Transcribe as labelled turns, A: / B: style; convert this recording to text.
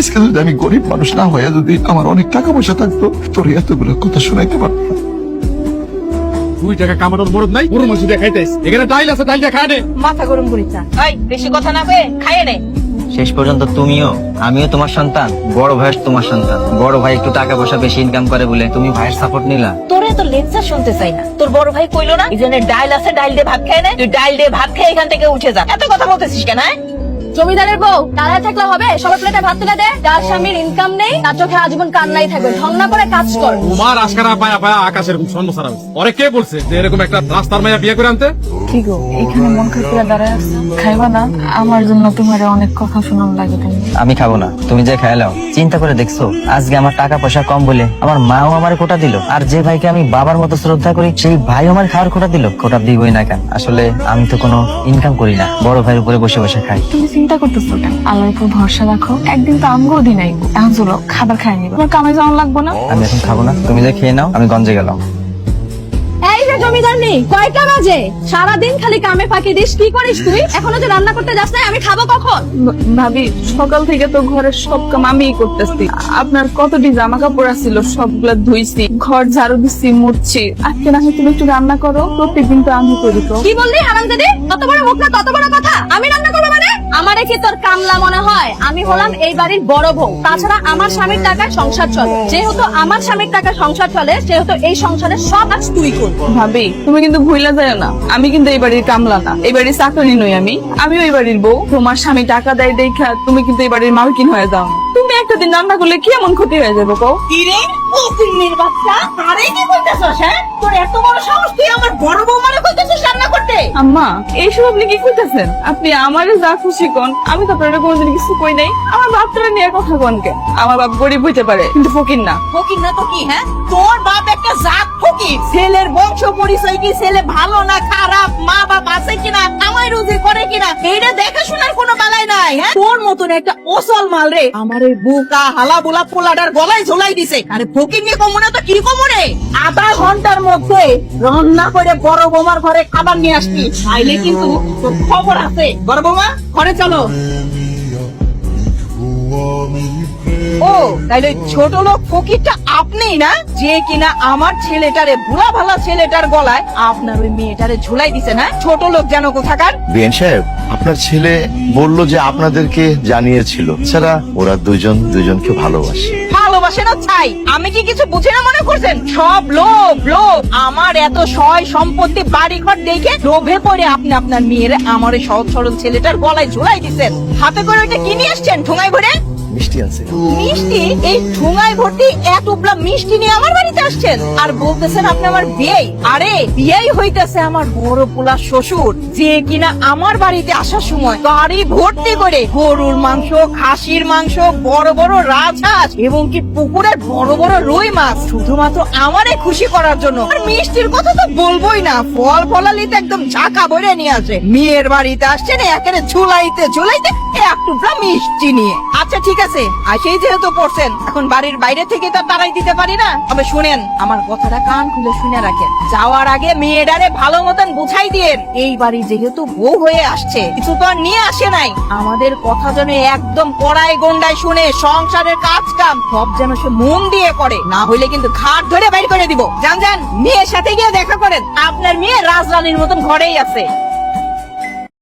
A: আজকে যদি আমি গরিব মানুষ না হয়ে যদি আমার অনেক টাকা পয়সা থাকতো তোর এতগুলো কথা শোনাইতে পারতাম।
B: দুই টাকা কামানোর মরদ নাই পুরো মাছ দিয়ে এখানে ডাইল আছে ডাইল দিয়ে খায়
C: মাথা গরম করিস না। এই বেশি কথা না কয়ে খাইয়ে নে
D: শেষ পর্যন্ত তুমিও আমিও তোমার সন্তান বড় ভাই তোমার সন্তান। বড় ভাই একটু টাকা পয়সা বেশি ইনকাম করে বলে তুমি ভাইয়ের সাপোর্ট নিলা।
C: তোরে তো লেকচার শুনতে চাই না। তোর বড় ভাই কইলো না এই ডাইল আছে ডাইল দিয়ে ভাত খায় না তুই ডাইল দিয়ে ভাত খেয়ে এখান থেকে উঠে যা। এত কথা বলতেছিস কেন হ্যাঁ?
E: জমিদারের বউ দাঁড়ায় থাকলে হবে সবার প্লেটে ভাত তুলে দে। যার স্বামীর ইনকাম নেই তার চোখে আজীবন কান্নাই থাকবে। ঢং না করে কাজ কর।
B: তোমার আশকারা পায়া পায়া আকাশ এরকম স্বর্ণ সারা হয়েছে। কে বলছে যে এরকম একটা রাস্তার মাইয়া বিয়ে করে আনতে?
F: কি গো এখানে মন খারাপ দাঁড়ায় আছে? খাইবা না? আমার জন্য তোমার অনেক কথা শোনার লাগে তুমি।
D: আমি খাব না তুমি যে খেয়ালাও চিন্তা করে দেখছ আজকে আমার টাকা পয়সা কম বলে আমার মাও আমার কোটা দিল আর যে ভাইকে আমি বাবার মতো শ্রদ্ধা করি সেই ভাই আমার খাওয়ার কোটা দিল। কোটা দিবই না কেন? আসলে আমি তো কোনো ইনকাম করি না বড় ভাইয়ের উপরে বসে বসে খাই।
F: তুমি চিন্তা করতেছো কেন? আল্লাহর উপর ভরসা রাখো। একদিন তো আমগো দিন আইবো এখন চলো, খাবার খাই নিবো। তোমার কামাই যাওয়া লাগবো না?
D: আমি এখন খাব না। তুমি যা খেয়ে নাও, আমি গঞ্জে গেলাম।
E: জমিদার নেই কয়টা বাজে? সারাদিন খালি কামে ফাঁকি দিস কি করিস তুই? এখনও যে রান্না করতে যাস না আমি খাব কখন?
F: ভাবি সকাল থেকে তো ঘরের সব কাম আমিই করতেছি। আপনার কতটি জামা কাপড় আছিল সবগুলা ধুইছি ঘর ঝাড়ু দিচ্ছি মুছছি। আজকে না তুমি একটু রান্না করো প্রত্যেকদিন তো আমি করি তো।
E: কি বললি হারাম দাদি তত বড় মুখ না তত বড় কথা। আমি রান্না করব মানে? আমারে কি তোর কামলা মনে হয়? আমি হলাম এই বাড়ির বড় বউ। তাছাড়া আমার স্বামীর টাকায় সংসার চলে। যেহেতু আমার স্বামীর টাকায় সংসার চলে সেহেতু এই সংসারের সব কাজ তুই করবি।
F: ভাবি তুমি কিন্তু ভুইলা যায় না। আমি কিন্তু এই বাড়ির কামলা না। এই বাড়ির চাকরি নই আমি। আমিও এই বাড়ির বউ। তোমার স্বামী টাকা দেয় দেখা তুমি কিন্তু এই বাড়ির মালকিন হয়ে যাও তুমি একটা দিন রান্না করলে কি এমন ক্ষতি হয়ে যাবে কও
C: কিরে ও তিন্নির বাচ্চা? আরে কি কইতেছস হ্যাঁ? তোর এত বড় সাহস তুই আমার বড় বৌমারে কইতেছিস রান্না করতে?
F: আম্মা এইসব আপনি কি কইতেছেন? আপনি আমারে যা খুশি কোন আমি তো আপনার কোনোদিন কিছু কই নাই। আমার বাপটারে নিয়ে কথা কোন কে? আমার বাপ গরিব হইতে পারে কিন্তু ফকির না।
C: ফকির না তো কি হ্যাঁ? তোর বাপ একটা জাত ফকির ছেলের বংশ পরিচয় কি ছেলে ভালো না খারাপ? মা বাপ আছে কিনা? কামাই রুজি করে কিনা? এইটা দেখাশোনার কোনো বালাই নাই হ্যাঁ? তোর মতন একটা ওসল মাল রে। আমার এই বুকা হালা বোলা পোলাটার গলায় ঝোলাই দিছে। আরে ফকির নিয়ে কমনে তো কি কমনে? আধা ঘণ্টার মধ্যে রান্না করে বড় বৌমার ঘরে খাবার নিয়ে আসবি। আইলে কিন্তু খবর আছে। বড় বৌমা, ঘরে চলো। ও তাইলে ছোট লোক ফকিরটা আপনিই না? যে কিনা আমার ছেলেটারে বুড়া ভালা ছেলেটার গলায় আপনার ওই মেয়েটারে ঝুলাই দিছে না ছোট লোক যেন কোথাকার?
G: বিএন সাহেব আপনার ছেলে বলল যে আপনাদেরকে জানিয়েছিল। ছাড়া ওরা দুজন দুজনকে ভালোবাসে।
C: ভালোবাসে না চাই আমি কি কিছু বুঝে না মনে করছেন? সব লোভ লোভ। আমার এত সয় সম্পত্তি বাড়ি ঘর দেখে লোভে পড়ে আপনি আপনার মেয়ের আমার সহজ সরল ছেলেটার গলায় ঝুলাই দিচ্ছেন হাতে করে ওইটা কি নিয়ে এসছেন ঠোঙায় ভরে?
G: মিষ্টি আছে।
C: মিষ্টি? এই ঠোঙায় ভর্তি এত উপলা মিষ্টি নিয়ে আমার বাড়িতে আসছেন? আর বলতেছেন আপনি আমার বিয়ে আরে, বিয়েই হইতেছে আমার বড় পোলা শ্বশুর, যে কিনা আমার বাড়িতে আসার সময় গাড়ি ভর্তি করে গরুর মাংস, খাসির মাংস, বড় বড় রাজহাঁস, এবং কি পুকুরের বড় বড় রুই মাছ, শুধুমাত্র আমারে খুশি করার জন্য। আর মিষ্টির কথা তো বলবোই না, ফল ফলালিতে একদম ঝাঁকা ভরে নিয়ে আসে। মেয়ের বাড়িতে আসছেন একেবারে ঝুলাইতে ঝুলাইতে এক টুকরা মিষ্টি নিয়ে। আচ্ছা ঠিক আছে। আসেই যেহেতু পড়ছেন, এখন বাড়ির বাইরে থেকে তো তারাই দিতে পারি না। তবে শুনেন, আমার কথাটা কান খুলে শুনে রাখেন। যাওয়ার আগে মেয়েটারে ভালো মতন বুঝাই দিয়েন। এই বাড়ি যেহেতু বউ হয়ে আসছে, কিছু তো নিয়ে আসে নাই। আমাদের কথা যেন একদম কড়াই গন্ডায় শুনে সংসারের কাজ কাম সব যেন সে মন দিয়ে করে। না হইলে কিন্তু ঘাট ধরে বাইর করে দিব। জান জান মেয়ের সাথে গিয়ে দেখা করেন। আপনার মেয়ে রাজরানীর মতন ঘরেই আছে।